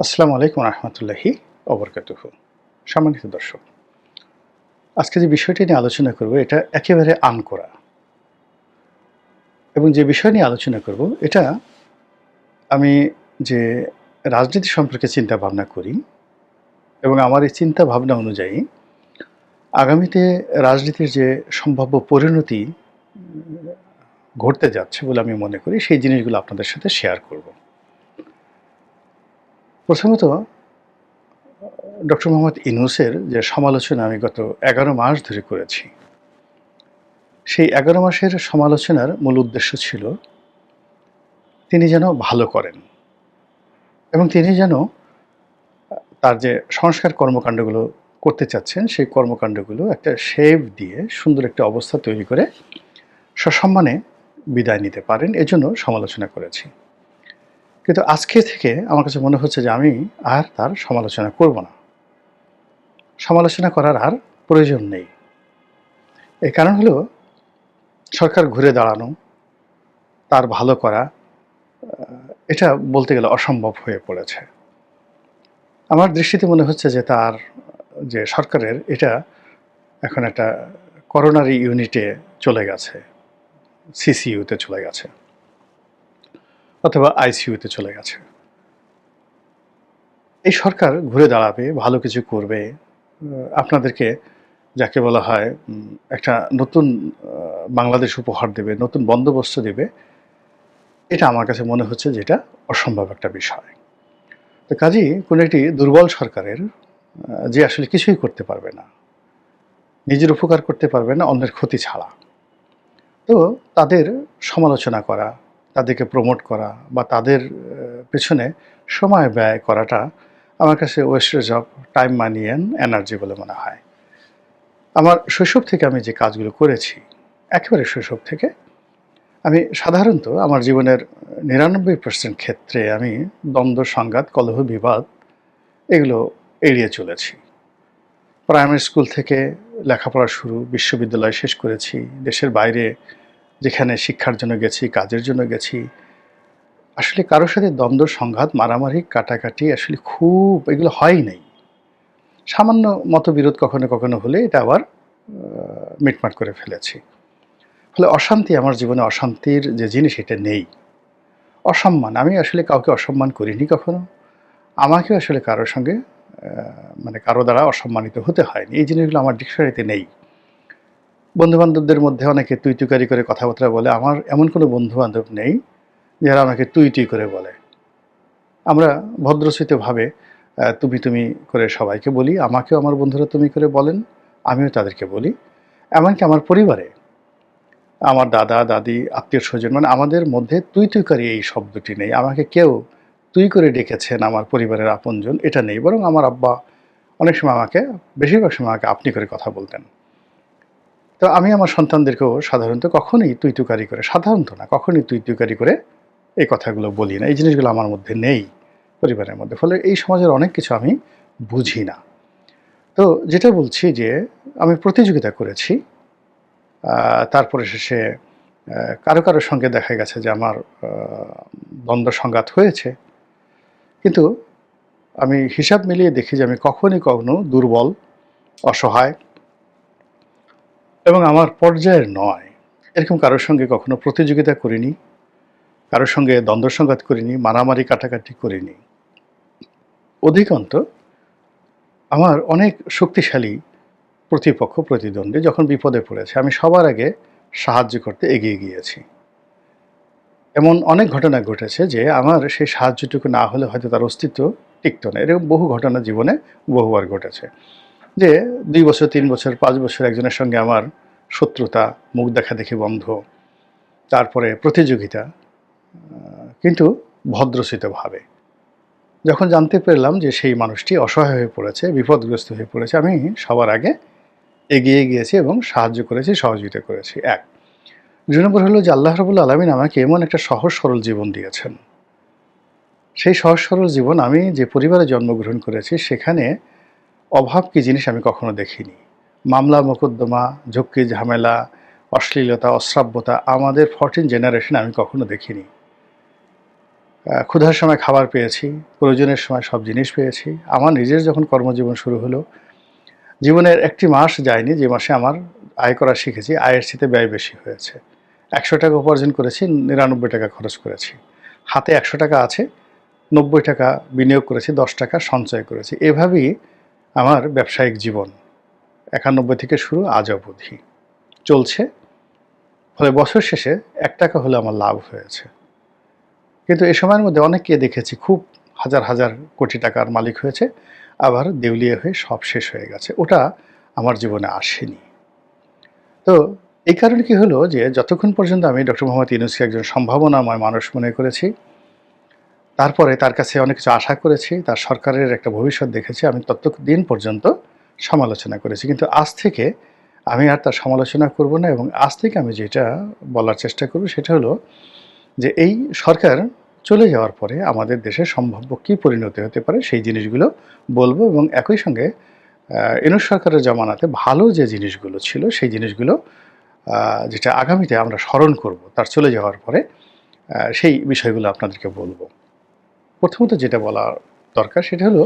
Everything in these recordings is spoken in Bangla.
আসসালামু আলাইকুম রহমতুল্লাহি অবরকাতুহ সম্মানিত দর্শক, আজকে যে বিষয়টি নিয়ে আলোচনা করব, এটা একেবারে আন করা এবং যে বিষয় নিয়ে আলোচনা করব, এটা আমি যে রাজনীতি সম্পর্কে চিন্তা ভাবনা করি এবং আমার এই চিন্তা ভাবনা অনুযায়ী আগামীতে রাজনীতির যে সম্ভাব্য পরিণতি ঘটতে যাচ্ছে বলে আমি মনে করি, সেই জিনিসগুলো আপনাদের সাথে শেয়ার করব। প্রথমত, ডক্টর মোহাম্মদ ইনুসের যে সমালোচনা আমি গত এগারো মাস ধরে করেছি, সেই এগারো মাসের সমালোচনার মূল উদ্দেশ্য ছিল তিনি যেন ভালো করেন এবং তিনি যেন তার যে সংস্কার কর্মকাণ্ডগুলো করতে চাচ্ছেন, সেই কর্মকাণ্ডগুলো একটা শেভ দিয়ে সুন্দর একটা অবস্থা তৈরি করে সসম্মানে বিদায় নিতে পারেন, এজন্য সমালোচনা করেছি। কিন্তু আজকে থেকে আমার কাছে মনে হচ্ছে যে আমি আর তার সমালোচনা করব না। সমালোচনা করার আর প্রয়োজন নেই। এই কারণ হলো, সরকার ঘুরে দাঁড়ানো, তার ভালো করা এটা বলতে গেলে অসম্ভব হয়ে পড়েছে। আমার দৃষ্টিতে মনে হচ্ছে যে তার, যে সরকারের এটা এখন একটা করোনারি ইউনিটে চলে গেছে, সিসিইউতে চলে গেছে। অথবা আইসিইউতে চলে গেছে। এই সরকার ঘুরে দাঁড়াবে, ভালো কিছু করবে। আপনাদেরকে যাকে বলা হয় একটা নতুন বাংলাদেশ উপহার দেবে, নতুন বন্দোবস্ত দেবে, এটা আমার কাছে মনে হচ্ছে যে এটা অসম্ভব একটা বিষয়। তো কাজেই কোনো একটি দুর্বল সরকারের যে আসলে কিছুই করতে পারবে না, নিজের উপকার করতে পারবে না, অন্যের ক্ষতি ছাড়া। তো তাদের সমালোচনা করা তাদেরকে প্রমোট করা বা তাদের পেছনে সময় ব্যয় করাটা আমার কাছে wastage of time money and energy বলে মনে হয়। আমার শৈশব থেকে আমি যে কাজগুলো করেছি, একেবারে শৈশব থেকে আমি সাধারণত আমার জীবনের নিরানব্বই পার্সেন্ট ক্ষেত্রে আমি দ্বন্দ্ব, সংঘাত, কলহ, বিবাদ এগুলো এড়িয়ে চলেছি। প্রাইমারি স্কুল থেকে লেখাপড়া শুরু, বিশ্ববিদ্যালয় শেষ করেছি, দেশের বাইরে যেখানে শিক্ষার জন্য গেছি, কাজের জন্য গেছি, আসলে কারোর সাথে দ্বন্দ্ব, সংঘাত, মারামারি, কাটাকাটি আসলে খুব এগুলো হয় নাই। সামান্য মতবিরোধ কখনো কখনো হলে এটা আবার মিটমাট করে ফেলেছি। ফলে অশান্তি, আমার জীবনে অশান্তির যে জিনিস এটা নেই। অসম্মান, আমি আসলে কাউকে অসম্মান করিনি কখনো। আমাকে আসলে কারোর সঙ্গে মানে কারও দ্বারা অসম্মানিত হতে হয়নি। এই জিনিসগুলো আমার ডিকশনারিতে নেই। বন্ধু বান্ধবদের মধ্যে অনেকে তুই তুকারি করে কথাবার্তা বলে। আমার এমন কোনো বন্ধু বান্ধব নেই যারা আমাকে তুই তুই করে বলে। আমরা ভদ্রচিতভাবে আহ, তুমি তুমি করে সবাইকে বলি আমাকেও আমার বন্ধুরা তুমি করে বলেন আমিও তাদেরকে বলি। এমনকি আমার পরিবারে আমার দাদা দাদি আত্মীয় স্বজন মানে আমাদের মধ্যে তুই তুইকারি এই শব্দটি নেই। আমাকে কেউ তুই করে ডেকেছেন আমার পরিবারের আপনজন এটা নেই। বরং আমার আব্বা অনেক সময় আমাকে বেশিরভাগ সময় আমাকে আপনি করে কথা বলতেন। তো আমি আমার সন্তানদেরকেও সাধারণত কখনোই তুই তুকারি করে, সাধারণত না, কখনই তুই তুকারি করে এই কথাগুলো বলি না। এই জিনিসগুলো আমার মধ্যে নেই পরিবারের মধ্যে। ফলে এই সমাজের অনেক কিছু আমি বুঝি না। তো যেটা বলছি যে, আমি প্রতিযোগিতা করেছি তারপরে শেষে কারও কারও সঙ্গে দেখা গেছে যে আমার দ্বন্দ্ব সংঘাত হয়েছে। কিন্তু আমি হিসাব মিলিয়ে দেখি যে আমি কখনই কখনো দুর্বল, অসহায় এবং আমার পর্যায়ের নয়। এরকম কারোর সঙ্গে কখনো প্রতিযোগিতা করিনি, কারোর সঙ্গে দ্বন্দ্ব সংঘাত করিনি, মারামারি কাটাকাটি করিনি। অধিকন্ত আমার অনেক শক্তিশালী প্রতিপক্ষ প্রতিদ্বন্দ্বী যখন বিপদে পড়েছে, আমি সবার আগে সাহায্য করতে এগিয়ে গিয়েছি। এমন অনেক ঘটনা ঘটেছে যে আমার সেই সাহায্যটুকু না হলে হয়তো তার অস্তিত্ব টিকতো না। এরকম বহু ঘটনা জীবনে বহুবার ঘটেছে। যে দুই বছর, তিন বছর, পাঁচ বছর একজনের সঙ্গে আমার শত্রুতা, মুখ দেখা দেখি বন্ধ, তারপরে প্রতিযোগিতা কিন্তু ভদ্রচিতভাবে। যখন জানতে পারলাম যে সেই মানুষটি অসহায় হয়ে পড়েছে, বিপদগ্রস্ত হয়ে পড়েছে, আমি সবার আগে এগিয়ে গিয়েছি এবং সাহায্য করেছি, সহযোগিতা করেছি। এক, দুই নম্বর হলো যে আল্লাহ রবুল্লা আলমিন আমাকে এমন একটা সহজ, সরল জীবন দিয়েছেন। সেই সহজ, সরল জীবন আমি যে পরিবারে জন্মগ্রহণ করেছি, সেখানে অভাব কি জিনিস আমি কখনো দেখিনি। মামলা, মোকদ্দমা ঝক্কি ঝামেলা, অশ্লীলতা, অশ্রাব্যতা আমাদের ফরটিন জেনারেশন আমি কখনো দেখিনি। ক্ষুধার সময় খাবার পেয়েছি, প্রয়োজনের সময় সব জিনিস পেয়েছি। আমার নিজের যখন কর্মজীবন শুরু হলো, জীবনের একটি মাস যায়নি, যে মাসে আমার আয় করা শিখেছি, আয়ের সাথে ব্যয় বেশি হয়েছে। একশো টাকা উপার্জন করেছি, নিরানব্বই টাকা খরচ করেছি। হাতে একশো টাকা আছে, নব্বই টাকা বিনিয়োগ করেছি, দশ টাকা সঞ্চয় করেছি। এভাবেই আমার ব্যবসায়িক জীবন। একানব্বই থেকে শুরু আজ অবধি। চলছে। ফলে বছর শেষে এক টাকা হলে আমার লাভ হয়েছে। কিন্তু এই সময়ের মধ্যে অনেককে দেখেছি খুব হাজার হাজার কোটি টাকার মালিক হয়েছে, আবার দেউলিয়া হয়ে সব শেষ হয়ে গেছে। ওটা আমার জীবনে আসেনি। তো এই কারণে কি হলো যে যতক্ষণ পর্যন্ত আমি ডক্টর মোহাম্মদ ইউনুসকে একজন সম্ভাবনাময় মানুষ মনে করেছি তারপরে তার কাছে অনেক কিছু আশা করেছি, তার সরকারের একটা ভবিষ্যৎ দেখেছি, আমি ততদিন পর্যন্ত সমালোচনা করেছি। কিন্তু আজ থেকে আমি আর তার সমালোচনা করব না এবং আজ থেকে আমি যেটা বলার চেষ্টা করব সেটা হলো যে এই সরকার চলে যাওয়ার পরে আমাদের দেশে সম্ভাব্য কী পরিণতি হতে পারে সেই জিনিসগুলো বলব এবং একই সঙ্গে এনুস সরকারের জমানাতে ভালো যে জিনিসগুলো ছিল সেই জিনিসগুলো যেটা আগামীতে আমরা স্মরণ করব, তার চলে যাওয়ার পরে সেই বিষয়গুলো আপনাদেরকে বলব। প্রথমত যেটা বলা দরকার সেটা হলো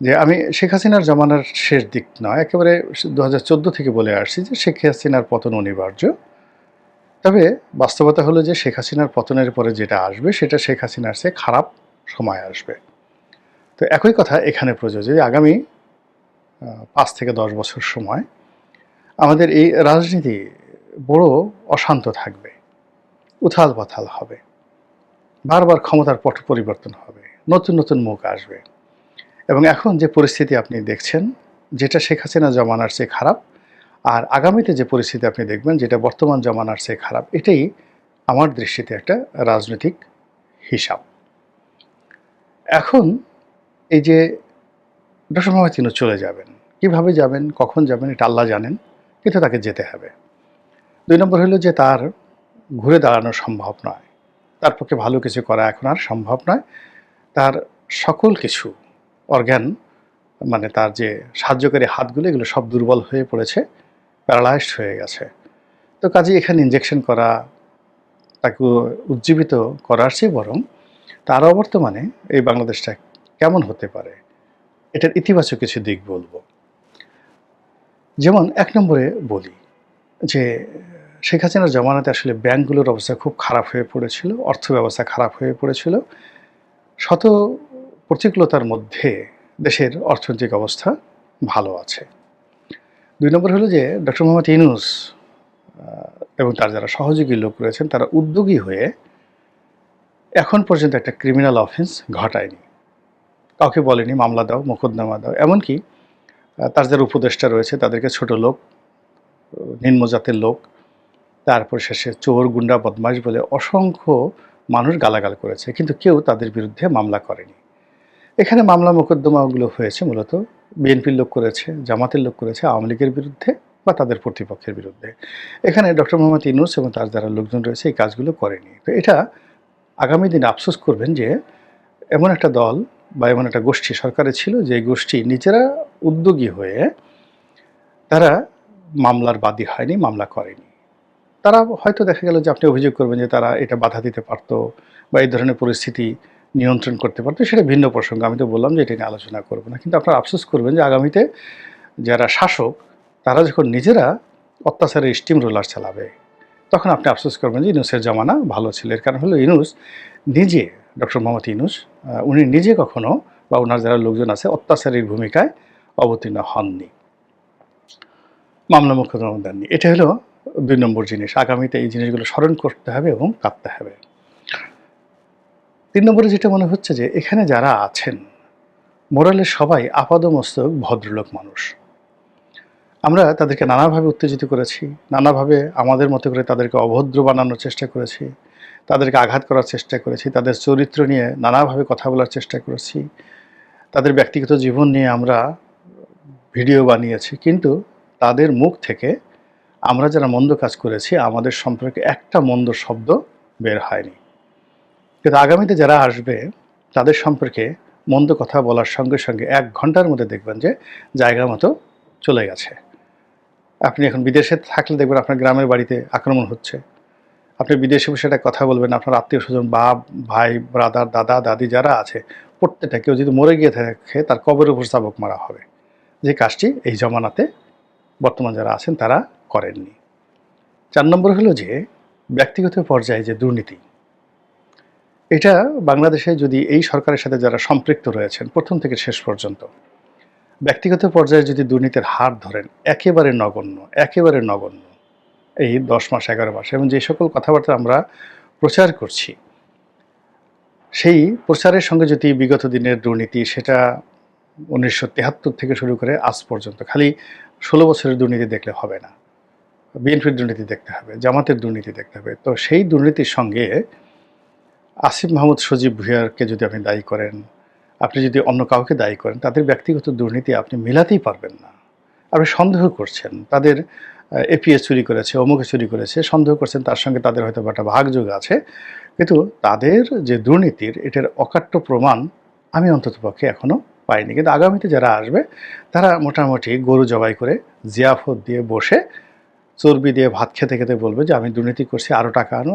যে আমি শেখ হাসিনার জমানার শেষ দিক নয়, একেবারে দু হাজার চোদ্দ থেকে বলে আসছি যে শেখ হাসিনার পতন অনিবার্য। তবে বাস্তবতা হলো যে শেখ হাসিনার পতনের পরে যেটা আসবে সেটা শেখ হাসিনার সে খারাপ সময় আসবে। তো একই কথা এখানে প্রযোজ্য যে আগামী পাঁচ থেকে দশ বছর সময় আমাদের এই রাজনীতি বড় অশান্ত থাকবে, উথাল পাথাল হবে। বারবার ক্ষমতার পট পরিবর্তন হবে, নতুন নতুন মুখ আসবে। এবং এখন যে পরিস্থিতি আপনি দেখছেন, যেটা শেখ হাসিনা, জমানার চেয়ে খারাপ, আর আগামীতে যে পরিস্থিতি আপনি দেখবেন, যেটা বর্তমান জমানার চেয়ে খারাপ, এটাই আমার দৃষ্টিতে একটা রাজনৈতিক হিসাব। এখন এই যে মোহাম্মদ তিনি চলে যাবেন, কীভাবে যাবেন, কখন যাবেন, এটা আল্লাহ জানেন, কিন্তু তাকে যেতে হবে। দুই নম্বর হলো যে তার ঘুরে দাঁড়ানো সম্ভব নয়। তার পক্ষে ভালো কিছু করা এখন আর সম্ভব নয়। তার সকল কিছু অর্গ্যান মানে তার যে সাহায্যকারী হাতগুলো, এগুলো সব দুর্বল হয়ে পড়েছে প্যারালাইজড হয়ে গেছে। তো কাজে এখানে ইঞ্জেকশন করা, তাকে উজ্জীবিত করার চেয়ে বরং তার অবর্তমানে এই বাংলাদেশটা কেমন হতে পারে, এটার ইতিবাচক কিছু দিক বলব। যেমন এক নম্বরে বলি যে শেখ হাসিনার জমানাতে আসলে ব্যাংকগুলোর অবস্থা খুব খারাপ হয়ে পড়েছিল অর্থ ব্যবস্থা খারাপ হয়ে পড়েছিল। শত প্রতিকূলতার মধ্যে দেশের অর্থনৈতিক অবস্থা ভালো আছে। দুই নম্বর হলো যে ডক্টর মোহাম্মদ ইনুস এবং তার যারা সহযোগী লোক রয়েছেন তারা উদ্যোগী হয়ে এখন পর্যন্ত একটা ক্রিমিনাল অফেন্স ঘটায়নি। কাউকে বলেনি মামলা দাও মোকদ্দমা দাও এমনকি তার যারা উপদেষ্টা রয়েছে তাদেরকে ছোট লোক আহ, নিম্ন জাতের লোক তারপর শেষে চোর, গুন্ডা, বদমাশ বলে অসংখ্য মানুষ গালাগাল করেছে, কিন্তু কেউ তাদের বিরুদ্ধে মামলা করেনি। এখানে মামলা মোকদ্দমাগুলো হয়েছে মূলত বিএনপির লোক করেছে, জামাতের লোক করেছে, আওয়ামী লীগের বিরুদ্ধে বা তাদের প্রতিপক্ষের বিরুদ্ধে। এখানে ডক্টর মোহাম্মদ ইনুস এবং তার যারা লোকজন রয়েছে এই কাজগুলো করেনি। তো এটা আগামী দিনে আফসোস করবেন যে এমন একটা দল বা এমন একটা গোষ্ঠী সরকারে ছিল, যে গোষ্ঠী নিজেরা উদ্যোগী হয়ে তারা মামলার বাদী হয়নি, মামলা করেনি। তারা হয়তো দেখা গেল যে আপনি অভিযোগ করবেন যে তারা এটা বাধা দিতে পারতো বা এই ধরনের পরিস্থিতি নিয়ন্ত্রণ করতে পারতো, সেটা ভিন্ন প্রসঙ্গ। আমি তো বললাম যে এটা নিয়ে আলোচনা করব না। কিন্তু আপনারা আফসোস করবেন যে আগামীতে যারা শাসক, তারা যখন নিজেরা অত্যাচারের স্টিম রোলার চালাবে, তখন আপনি আফসোস করবেন যে ইনুসের জমানা ভালো ছিল। এর কারণ হলো ইনুস নিজে, ডক্টর মোহাম্মদ ইনুস উনি নিজে কখনো বা ওনার যারা লোকজন আছে অত্যাচারীর ভূমিকায় অবতীর্ণ হননি। মামলা মোকদ্দমা দেননি। এটা হলো দুই নম্বর জিনিস, আগামীতে এই জিনিসগুলো স্মরণ করতে হবে এবং কাঁদতে হবে। তিন নম্বরে যেটা মনে হচ্ছে যে, এখানে যারা আছেন, মোরালের সবাই আপাদমস্তক ভদ্রলোক মানুষ। আমরা তাদেরকে নানাভাবে উত্তেজিত করেছি, নানাভাবে আমাদের মতো করে তাদেরকে অভদ্র বানানোর চেষ্টা করেছি, তাদেরকে আঘাত করার চেষ্টা করেছি, তাদের চরিত্র নিয়ে নানাভাবে কথা বলার চেষ্টা করেছি, তাদের ব্যক্তিগত জীবন নিয়ে আমরা ভিডিও বানিয়েছি, কিন্তু তাদের মুখ থেকে আমরা যারা মন্দ কাজ করেছি, আমাদের সম্পর্কে একটা মন্দ শব্দ বের হয়নি। কিন্তু আগামীতে যারা আসবে, তাদের সম্পর্কে মন্দ কথা বলার সঙ্গে সঙ্গে এক ঘণ্টার মধ্যে দেখবেন যে জায়গা মতো চলে গেছে। আপনি এখন বিদেশে থাকলে দেখবেন আপনার গ্রামের বাড়িতে আক্রমণ হচ্ছে। আপনি বিদেশে বসে একটা কথা বলবেন, আপনার আত্মীয় স্বজন, বাপ, ভাই ব্রাদার দাদা, দাদি যারা আছে, প্রত্যেকটা কেউ যদি মরে গিয়ে থাকে, তার কবরের উপর চাবক মারা হবে। যে কাজটি এই জমানাতে বর্তমান যারা আছেন, তারা করেননি। চার নম্বর হলো যে, ব্যক্তিগত পর্যায়ে যে দুর্নীতি, এটা বাংলাদেশে যদি এই সরকারের সাথে যারা সম্পৃক্ত রয়েছেন, প্রথম থেকে শেষ পর্যন্ত, ব্যক্তিগত পর্যায়ে যদি দুর্নীতির হার ধরেন, একেবারে নগণ্য একেবারে নগণ্য, এই দশ মাস, এগারো মাস, এবং যে সকল কথাবার্তা আমরা প্রচার করছি, সেই প্রচারের সঙ্গে যদি বিগত দিনের দুর্নীতি, সেটা উনিশশো থেকে শুরু করে আজ পর্যন্ত, খালি ষোলো বছরের দুর্নীতি দেখলে হবে না। বিএনপির দুর্নীতি দেখতে হবে, জামাতের দুর্নীতি দেখতে হবে। তো সেই দুর্নীতির সঙ্গে আসিফ মাহমুদ সজীব ভুইয়ারকে যদি আপনি দায়ী করেন, আপনি যদি অন্য কাউকে দায়ী করেন, তাদের ব্যক্তিগত দুর্নীতি আপনি মেলাতেই পারবেন না। আপনি সন্দেহ করছেন, তাদের এপিএস চুরি করেছে, অমুকে চুরি করেছে, সন্দেহ করছেন, তার সঙ্গে তাদের হয়তো একটা ভাগযোগ আছে। কিন্তু তাদের যে দুর্নীতির, এটার অকাট্য প্রমাণ আমি অন্ততপক্ষে এখনও পাইনি। কিন্তু আগামীতে যারা আসবে, তারা মোটামুটি গরু জবাই করে জিয়াফত দিয়ে বসে চর্বি দিয়ে ভাত খেতে খেতে বলবে যে আমি দুর্নীতি করছি আরও টাকা আনো।